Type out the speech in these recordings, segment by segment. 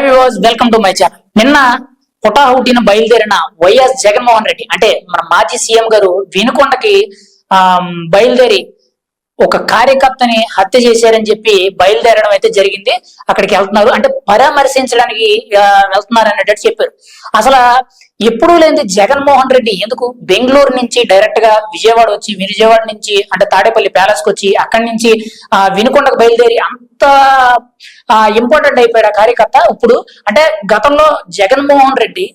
Hi viewers welcome to my channel నిన్న పుటాహుటిన బయలుదేరిన వైఎస్ జగన్మోహన్ రెడ్డి అంటే మన మాజీ సీఎం గారు వినుకొండకి బయలుదేరి ఒక కార్యకర్తని హత్య చేశారని చెప్పి బయలుదేరడం అయితే జరిగింది. అక్కడికి వెళ్తున్నారు. అంటే పరామర్శించడానికి వెళ్తున్నారు అన్నట్టు చెప్పారు. అసలు ఎప్పుడూ లేని జగన్మోహన్ రెడ్డి. ఎందుకు? బెంగళూరు నుంచి డైరెక్ట్గా విజయవాడ వచ్చి విజయవాడ నుంచి అంటే తాడేపల్లి ప్యాలెస్కి వచ్చి అక్కడి నుంచి ఆ, వినుకొండకు బయలుదేరి అంత ఇంపార్టెంట్ అయిపోయాడు ఆ కార్యకర్త. ఇప్పుడు అంటే గతంలో జగన్మోహన్ రెడ్డి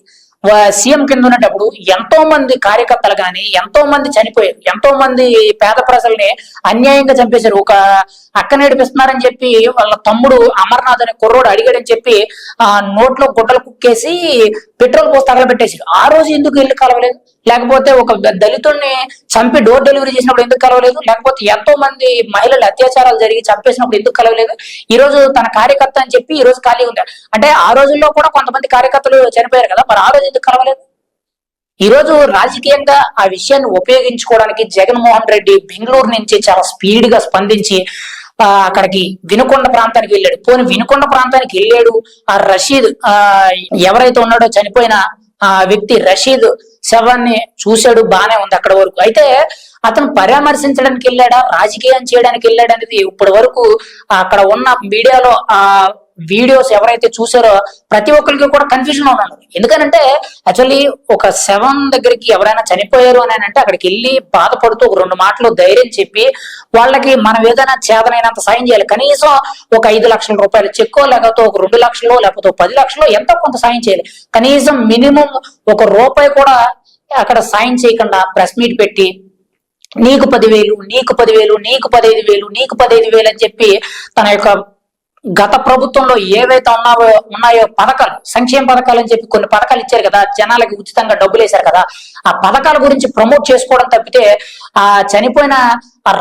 సీఎం కింద ఉన్నప్పుడు ఎంతో మంది కార్యకర్తలు గాని ఎంతో మంది చనిపోయారు ఎంతో మంది పేద ప్రజల్ని అన్యాయంగా చంపేశారు. ఒక అక్క నేడిపిస్తున్నారని చెప్పి వాళ్ళ తమ్ముడు అమర్నాథ్ అనే కుర్రోడు అడిగాడని చెప్పి ఆ నోట్లో గుడ్డలు కుక్కేసి పెట్రోల్ పోసి తగలబెట్టేసి ఆ రోజు ఎందుకు ఇల్లు కలవలేదు? లేకపోతే ఒక దళితుడిని చంపి డోర్ డెలివరీ చేసినప్పుడు ఎందుకు కలవలేదు? లేకపోతే ఎంతో మంది మహిళలు అత్యాచారాలు జరిగి చంపేసినప్పుడు ఎందుకు కలవలేదు? ఈ రోజు తన కార్యకర్త అని చెప్పి ఈ రోజు ఖాళీ ఉంది? అంటే ఆ రోజుల్లో కూడా కొంతమంది కార్యకర్తలు చనిపోయారు కదా. మరి ఆ రోజు ఎందుకు కలవలేదు ఈ రోజు రాజకీయంగా ఆ విషయాన్ని ఉపయోగించుకోవడానికి జగన్మోహన్ రెడ్డి బెంగళూరు నుంచి చాలా స్పీడ్గా స్పందించి ఆ, అక్కడికి వినుకొండ ప్రాంతానికి వెళ్ళాడు. పోనీ వినుకొండ ప్రాంతానికి వెళ్ళాడు. ఆ రషీద్ ఆ ఎవరైతే ఉన్నాడో చనిపోయిన ఆ వ్యక్తి రషీద్ శవాన్ని చూశాడు. బానే ఉంది అక్కడ వరకు. అయితే అతను పరామర్శించడానికి వెళ్ళాడా? రాజకీయం చేయడానికి వెళ్ళాడనేది ఇప్పటి వరకు అక్కడ ఉన్న మీడియాలో ఆ వీడియోస్ ఎవరైతే చూసారో ప్రతి ఒక్కరికి కూడా కన్ఫ్యూజన్ ఉన్నాను ఎందుకనంటే యాక్చువల్లీ ఒక శవం దగ్గరికి ఎవరైనా చనిపోయారు అని అంటే అక్కడికి వెళ్ళి బాధపడుతూ ఒక రెండు మాటలు ధైర్యం చెప్పి వాళ్ళకి మనం ఏదైనా చేతనైనంత సాయం చేయాలి. కనీసం ఒక ఐదు లక్షల రూపాయలు చెక్కో లేకపోతే ఒక రెండు లక్షలు లేకపోతే ఒక పది లక్షలు ఎంతో కొంత సాయం చేయాలి. కనీసం మినిమం ఒక రూపాయి కూడా అక్కడ సాయం చేయకుండా ప్రెస్ మీట్ పెట్టి నీకు పదివేలు నీకు పదివేలు నీకు పదహైదు వేలు నీకు పదహైదు వేలు అని చెప్పి తన యొక్క గత ప్రభుత్వంలో ఏవైతే ఉన్నావో ఉన్నాయో పథకాలు సంక్షేమ పథకాలు అని చెప్పి కొన్ని పథకాలు ఇచ్చారు కదా జనాలకి ఉచితంగా డబ్బులు వేశారు కదా ఆ పథకాల గురించి ప్రమోట్ చేసుకోవడం తప్పితే ఆ చనిపోయిన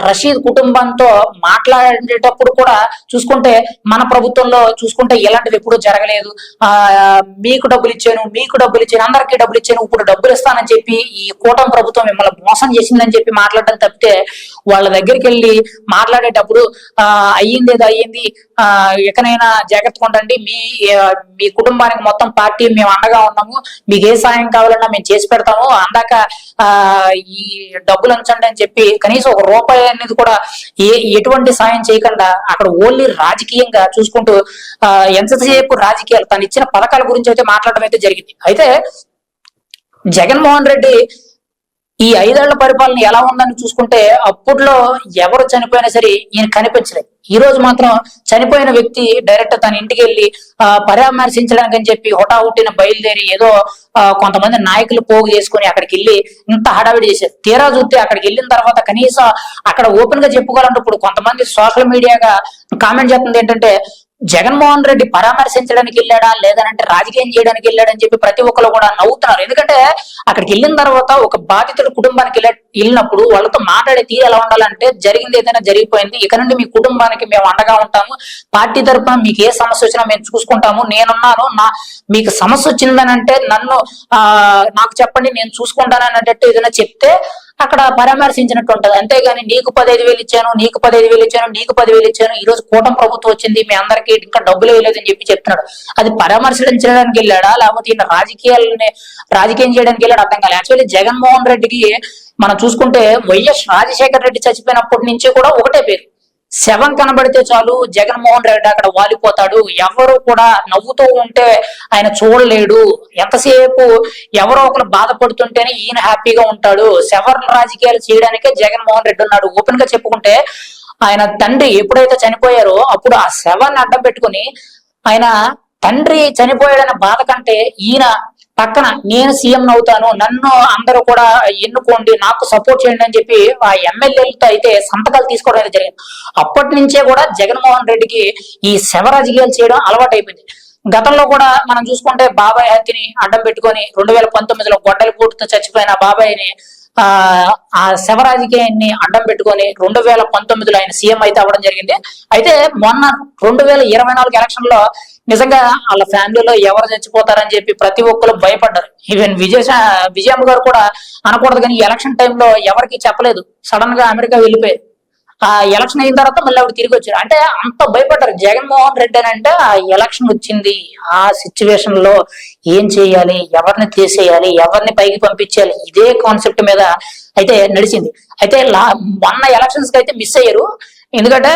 రషీద్ కుటుంబంతో మాట్లాడేటప్పుడు కూడా చూసుకుంటే మన ప్రభుత్వంలో చూసుకుంటే ఇలాంటివి ఎప్పుడూ జరగలేదు. ఆ మీకు డబ్బులు ఇచ్చాను మీకు డబ్బులు ఇచ్చాను అందరికీ డబ్బులు ఇచ్చాను ఇప్పుడు డబ్బులు ఇస్తానని చెప్పి ఈ కూటమి ప్రభుత్వం మిమ్మల్ని మోసం చేసిందని చెప్పి మాట్లాడడం తప్పితే వాళ్ళ దగ్గరికి వెళ్ళి మాట్లాడేటప్పుడు ఆ అయ్యింది ఏదో అయ్యింది ఆ ఎక్కడైనా జాగ్రత్త ఉండండి. మీ మీ కుటుంబానికి మొత్తం పార్టీ మేము అండగా ఉన్నాము. మీకు ఏ సాయం కావాలన్నా మేము చేసి పెడతాము. అందాక ఆ ఈ డబ్బులు ఉంచండి అని చెప్పి కనీసం ఒక రూపాయి అనేది కూడా ఏ ఎటువంటి సాయం చేయకుండా అక్కడ ఓన్లీ రాజకీయంగా చూసుకుంటూ ఎంతసేపు రాజకీయాలు తను ఇచ్చిన పథకాల గురించి అయితే మాట్లాడడం అయితే జరిగింది. అయితే జగన్మోహన్ రెడ్డి ఈ ఐదేళ్ళ పరిపాలన ఎలా ఉందని చూసుకుంటే అప్పట్లో ఎవరు చనిపోయినా సరే ఈయన కనిపించలేదు. ఈ రోజు మాత్రం చనిపోయిన వ్యక్తి డైరెక్ట్ తన ఇంటికి వెళ్ళి ఆ, పరామర్శించడానికి అని చెప్పి హుటాహుటిన బయలుదేరి ఏదో కొంతమంది నాయకులు పోగు చేసుకుని అక్కడికి వెళ్ళి ఇంత హడావిడి చేశారు. తీరా చూస్తే అక్కడికి వెళ్ళిన తర్వాత కనీసం అక్కడ ఓపెన్గా చెప్పుకోవాలంటే ఇప్పుడు కొంతమంది సోషల్ మీడియాగా కామెంట్ చేస్తుంది ఏంటంటే జగన్మోహన్ రెడ్డి పరామర్శించడానికి వెళ్ళాడా? లేదనంటే రాజకీయం చేయడానికి వెళ్ళాడని చెప్పి ప్రతి ఒక్కరు కూడా నవ్వుతున్నారు. ఎందుకంటే అక్కడికి వెళ్ళిన తర్వాత ఒక బాధితుడు కుటుంబానికి వెళ్ళినప్పుడు వాళ్ళతో మాట్లాడే తీరు ఎలా ఉండాలంటే జరిగింది ఏదైనా జరిగిపోయింది ఇక నుండి మీ కుటుంబానికి మేము అండగా ఉంటాము. పార్టీ తరఫున మీకు ఏ సమస్య వచ్చినా మేము చూసుకుంటాము. నేనున్నాను నా మీకు సమస్య వచ్చిందనంటే నన్ను ఆ నాకు చెప్పండి నేను చూసుకుంటాను అన్నట్టు ఏదైనా చెప్తే అక్కడ పరామర్శించినట్టు ఉంటది. అంతేగాని నీకు పదహైదు వేలు ఇచ్చాను నీకు పదహైదు వేలు ఇచ్చాను నీకు పదివేలు ఇచ్చాను ఈ రోజు కూటమి ప్రభుత్వం వచ్చింది మీ అందరికి ఇంకా డబ్బులు వేయలేదని చెప్పి చెప్తున్నాడు. అది పరామర్శించడానికి వెళ్ళాడా? లేకపోతే ఈయన రాజకీయాలని రాజకీయం చేయడానికి వెళ్ళాడు? అర్థం కాలేదు యాక్చువల్లీ జగన్మోహన్ రెడ్డికి మనం చూసుకుంటే వైఎస్ రాజశేఖర రెడ్డి చచ్చిపోయినప్పటి నుంచి కూడా ఒకటే పేరు. శవం కనబడితే చాలు జగన్మోహన్ రెడ్డి అక్కడ వాలిపోతాడు. ఎవరు కూడా నవ్వుతూ ఉంటే ఆయన చూడలేడు. ఎంతసేపు ఎవరో ఒకరు బాధపడుతుంటేనే ఈయన హ్యాపీగా ఉంటాడు. శవర్ రాజకీయాలు చేయడానికే జగన్మోహన్ రెడ్డి ఉన్నాడు. ఓపెన్గా చెప్పుకుంటే ఆయన తండ్రి ఎప్పుడైతే చనిపోయారో అప్పుడు ఆ శవాన్ని అడ్డం పెట్టుకుని ఆయన తండ్రి చనిపోయాడన్న బాధ కంటే ఈయన పక్కన నేను సీఎం అవుతాను నన్ను అందరూ కూడా ఎన్నుకోండి నాకు సపోర్ట్ చేయండి అని చెప్పి ఆ ఎమ్మెల్యేలతో అయితే సంతకాలు తీసుకోవడం అయితే జరిగింది. అప్పటి నుంచే కూడా జగన్మోహన్ రెడ్డికి ఈ శవ రాజకీయాలు చేయడం అలవాటు అయిపోయింది గతంలో కూడా మనం చూసుకుంటే బాబాయ్ హత్యని అడ్డం పెట్టుకొని రెండు వేల పంతొమ్మిదిలో గొడ్డలి పూటుతో చచ్చిపోయిన బాబాయ్ని ఆ ఆ శవ రాజకీయాన్ని అడ్డం పెట్టుకొని రెండు వేల పంతొమ్మిదిలో ఆయన సీఎం అయితే అవ్వడం జరిగింది. అయితే మొన్న రెండు వేల ఇరవై నాలుగు ఎలక్షన్లో నిజంగా వాళ్ళ ఫ్యామిలీలో ఎవరు చచ్చిపోతారని చెప్పి ప్రతి ఒక్కరు భయపడ్డారు. ఈవెన్ విజయ విజయమ్మ గారు కూడా అనకూడదు కానీ ఎలక్షన్ టైంలో ఎవరికి చెప్పలేదు. సడన్గా అమెరికా వెళ్ళిపోయారు. ఎలక్షన్ అయిన తర్వాత మళ్ళీ ఆవిడ తిరిగి వచ్చారు. అంటే అంత భయపడ్డారు. జగన్మోహన్ రెడ్డి అని అంటే ఆ ఎలక్షన్ వచ్చింది. ఆ సిచ్యువేషన్లో ఏం చేయాలి? ఎవరిని తీసేయాలి? ఎవరిని పైకి పంపించాలి ఇదే కాన్సెప్ట్ మీద అయితే నడిచింది. అయితే లా మొన్న ఎలక్షన్స్కి అయితే మిస్ అయ్యారు. ఎందుకంటే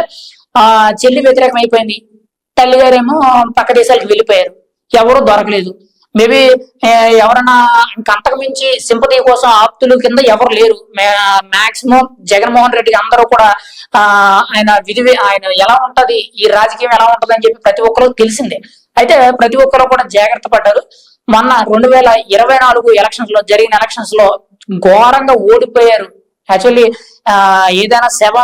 ఆ చెల్లి వ్యతిరేకం అయిపోయింది. తల్లిగారేమో పక్క దేశాలకు వెళ్ళిపోయారు. ఎవరు దొరకలేదు. మేబీ ఎవరన్నా ఇంక అంతకు మించి సింపతి కోసం ఆప్తులు కింద ఎవరు లేరు. మాక్సిమం జగన్మోహన్ రెడ్డి అందరూ కూడా ఆ ఆయన విధి ఆయన ఎలా ఉంటది ఈ రాజకీయం ఎలా ఉంటది అని చెప్పి ప్రతి ఒక్కరూ తెలిసిందే. అయితే ప్రతి ఒక్కరూ కూడా జాగ్రత్త పడ్డారు. మొన్న రెండు వేల ఇరవై నాలుగు ఎలక్షన్స్లో జరిగిన ఎలక్షన్స్లో ఘోరంగా ఓడిపోయారు యాక్చువల్లీ ఆ ఏదైనా సేవ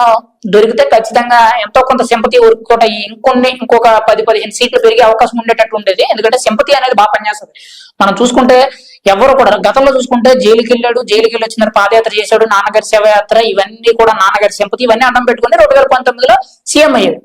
దొరికితే ఖచ్చితంగా ఎంతో కొంత సింపతి ఊరుకోట ఇంకొన్ని ఇంకొక పది పదిహేను సీట్లు పెరిగే అవకాశం ఉండేటట్టు ఉండేది. ఎందుకంటే సింపతి అనేది బాగా పనిచేస్తుంది. మనం చూసుకుంటే ఎవరు కూడా గతంలో చూసుకుంటే జైలుకి వెళ్ళాడు జైలుకి వెళ్ళి వచ్చిన పాదయాత్ర చేశాడు నాన్నగారి శవయాత్ర ఇవన్నీ కూడా నాన్నగారి సింపతి ఇవన్నీ అన్నం పెట్టుకుని రెండు వేల పంతొమ్మిదిలో సీఎం అయ్యాడు.